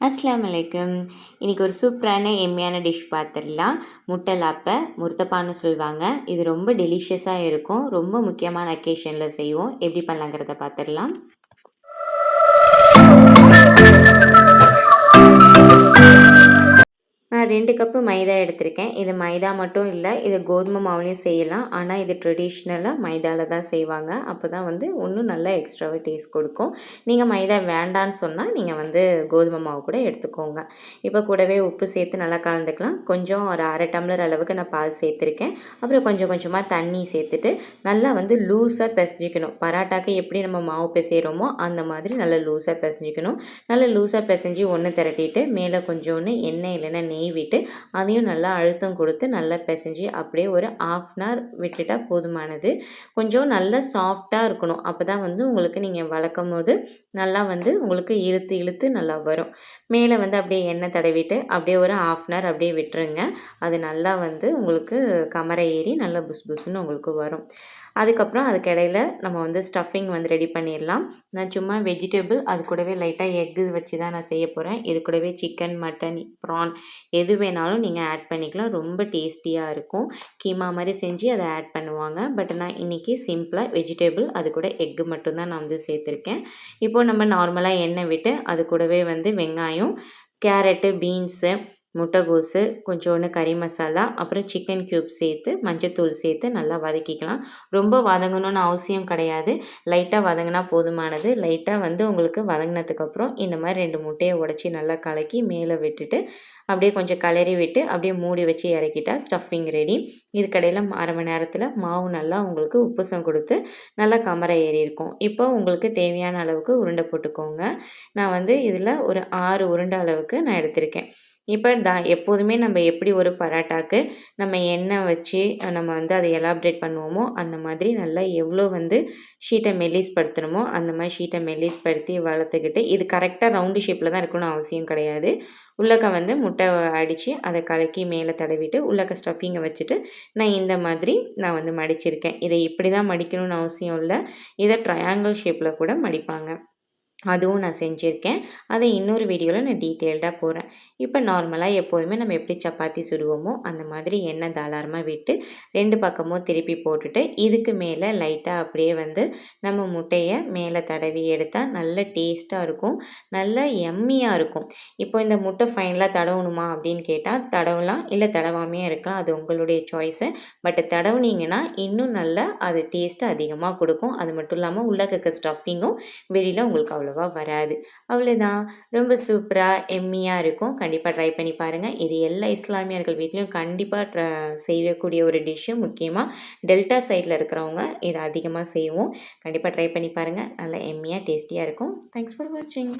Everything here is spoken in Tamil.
அஸ்லாம் வலைக்கும் இன்றைக்கி ஒரு சூப்பரான எம்மையான டிஷ் பார்த்துடலாம் முட்டை லாப்பை முர்த்தப்பான்னு சொல்லுவாங்க. இது ரொம்ப டெலிஷியஸாக இருக்கும். ரொம்ப முக்கியமான அக்கேஷனில் செய்வோம். எப்படி பண்ணலாங்கிறத பார்த்துடலாம் நான் ரெண்டு கப்பு மைதா எடுத்திருக்கேன். இது மைதா மட்டும் இல்லை இது கோதுமை மாவுலேயும் செய்யலாம். ஆனால் இது ட்ரெடிஷ்னலாக மைதாவில் தான் செய்வாங்க. அப்போ தான் வந்து இன்னும் நல்லா எக்ஸ்ட்ராவாக டேஸ்ட் கொடுக்கும். நீங்கள் மைதா வேண்டான்னு சொன்னால் நீங்கள் வந்து கோதுமை மாவு கூட எடுத்துக்கோங்க. இப்போ கூடவே உப்பு சேர்த்து நல்லா கலந்துக்கலாம். கொஞ்சம் ஒரு அரை டம்ளர் அளவுக்கு நான் பால் சேர்த்துருக்கேன். அப்புறம் கொஞ்சம் கொஞ்சமாக தண்ணி சேர்த்துட்டு நல்லா வந்து லூஸாக பிசைஞ்சிக்கணும். பராட்டாக்கு எப்படி நம்ம மாவு பிசைகிறோமோ அந்த மாதிரி நல்லா லூஸாக பிசைஞ்சிக்கணும். நல்லா லூஸாக பிசைஞ்சு ஒன்று திரட்டிட்டு மேலே கொஞ்சோன்னு எண்ணெய் இல்லைன்னா நெய்விட்டு அதையும் நல்லா அழுத்தம் கொடுத்து நல்லா பிசைஞ்சு அப்படியே ஒரு ஆஃப் அன் ஹவர் விட்டுட்டால் போதுமானது. கொஞ்சம் நல்லா சாஃப்டாக இருக்கணும். அப்போ தான் வந்து உங்களுக்கு நீங்கள் வளர்க்கும் போது நல்லா வந்து உங்களுக்கு இழுத்து இழுத்து நல்லா வரும். மேலே வந்து அப்படியே எண்ணெய் தடவிட்டு அப்படியே ஒரு ஆஃப் அன் ஹவர் அப்படியே விட்டுருங்க. அது நல்லா வந்து உங்களுக்கு கமரை ஏறி நல்லா புஸ் புஸ்ன்னு உங்களுக்கு வரும். அதுக்கப்புறம் அதுக்கு இடையில நம்ம வந்து ஸ்டஃபிங் வந்து ரெடி பண்ணிடலாம். நான் சும்மா வெஜிடபிள் அது கூடவே லைட்டாக எக்கு வச்சு தான் நான் செய்ய போகிறேன் இது கூடவே சிக்கன் மட்டன் ப்ரான் எது வேணாலும் நீங்கள் ஆட் பண்ணிக்கலாம். ரொம்ப டேஸ்டியாக இருக்கும். கீமா மாதிரி செஞ்சு அதை ஆட் பண்ணுவாங்க. பட் நான் இன்றைக்கி சிம்பிளாக வெஜிடபிள் அது கூட எக்கு மட்டும்தான் நான் வந்து சேர்த்துருக்கேன். இப்போது நம்ம நார்மலாக எண்ணெய் விட்டு அது கூடவே வந்து வெங்காயம் கேரட்டு பீன்ஸு முட்டைகோஸு கொஞ்சோண்டு கறி மசாலா அப்புறம் சிக்கன் க்யூப் சேர்த்து மஞ்சத்தூள் சேர்த்து நல்லா வதக்கிக்கலாம். ரொம்ப வதங்கணும்னு அவசியம் கிடையாது. லைட்டாக வதங்கினா போதுமானது. லைட்டாக வந்து உங்களுக்கு வதங்கினதுக்கப்புறம் இந்த மாதிரி ரெண்டு முட்டையை உடச்சி நல்லா கலக்கி மேலே விட்டுட்டு அப்படியே கொஞ்சம் கலரி விட்டு அப்படியே மூடி வச்சு இறக்கிட்டா ஸ்டஃபிங் ரெடி இதுக்கடையில் அரை மணி நேரத்தில் மாவு நல்லா உங்களுக்கு உப்புசம் கொடுத்து நல்லா கமரை ஏறி இருக்கும். இப்போ உங்களுக்கு தேவையான அளவுக்கு உருண்டை போட்டுக்கோங்க. நான் வந்து இதில் ஒரு ஆறு உருண்டை அளவுக்கு நான் எடுத்திருக்கேன். இப்போ தா எப்போதுமே நம்ம எப்படி ஒரு பராட்டாக்கு நம்ம எண்ணெய் வச்சு நம்ம வந்து அதை எலாப்ரேட் பண்ணுவோமோ அந்த மாதிரி நல்லா எவ்வளோ வந்து ஷீட்டை மெல்லிஸ் படுத்தணுமோ அந்த மாதிரி ஷீட்டை மெல்லிஸ் படுத்தி வளர்த்துக்கிட்டு இது கரெக்டாக ரவுண்டு ஷேப்பில் தான் இருக்கணும்னு அவசியம் கிடையாது. உள்ளக்க வந்து முட்டை அடித்து அதை கலக்கி மேலே தடவிட்டு உள்ளக்க ஸ்டஃபிங்கை வச்சுட்டு நான் இந்த மாதிரி நான் வந்து மடிச்சிருக்கேன். இதை இப்படி தான் மடிக்கணும்னு அவசியம் இல்லை. இதை ட்ரையாங்கிள் ஷேப்பில் கூட மடிப்பாங்க. அதுவும் நான் செஞ்சுருக்கேன். அதை இன்னொரு வீடியோவில் நான் டீட்டெயில்டாக போகிறேன் இப்போ நார்மலாக எப்போதுமே நம்ம எப்படி சப்பாத்தி சுடுவோமோ அந்த மாதிரி எண்ணெய் தாராளமாக விட்டு ரெண்டு பக்கமும் திருப்பி போட்டுட்டு இதுக்கு மேலே லைட்டாக அப்படியே வந்து நம்ம முட்டையை மேலே தடவி எடுத்தால் நல்ல டேஸ்ட்டாக இருக்கும். நல்ல எம்மியாக இருக்கும். இப்போ இந்த முட்டை ஃபைனலாக தடவணுமா அப்படின்னு கேட்டால் தடவலாம் இல்லை தடவாமையே இருக்கலாம். அது உங்களுடைய சாய்ஸு பட் தடவுனீங்கன்னா இன்னும் நல்லா அது டேஸ்ட்டு அதிகமாக கொடுக்கும். அது மட்டும் இல்லாமல் உள்ளக்க ஸ்டஃபிங்கும் வெளியில் உங்களுக்கு அவ்வளோ அவ்வளோவா வராது. அவ்வளோதான் ரொம்ப சூப்பராக எம்மியாக இருக்கும். கண்டிப்பாக ட்ரை பண்ணி பாருங்கள் இது எல்லா இஸ்லாமியர்கள் வீட்லேயும் கண்டிப்பாக செய்யக்கூடிய ஒரு டிஷ்ஷு முக்கியமாக டெல்டா சைடில் இருக்கிறவங்க இதை அதிகமாக செய்வோம். கண்டிப்பாக ட்ரை பண்ணி பாருங்கள் நல்லா எம்மியாக டேஸ்டியாக இருக்கும். தேங்க்ஸ் ஃபார் வாட்சிங்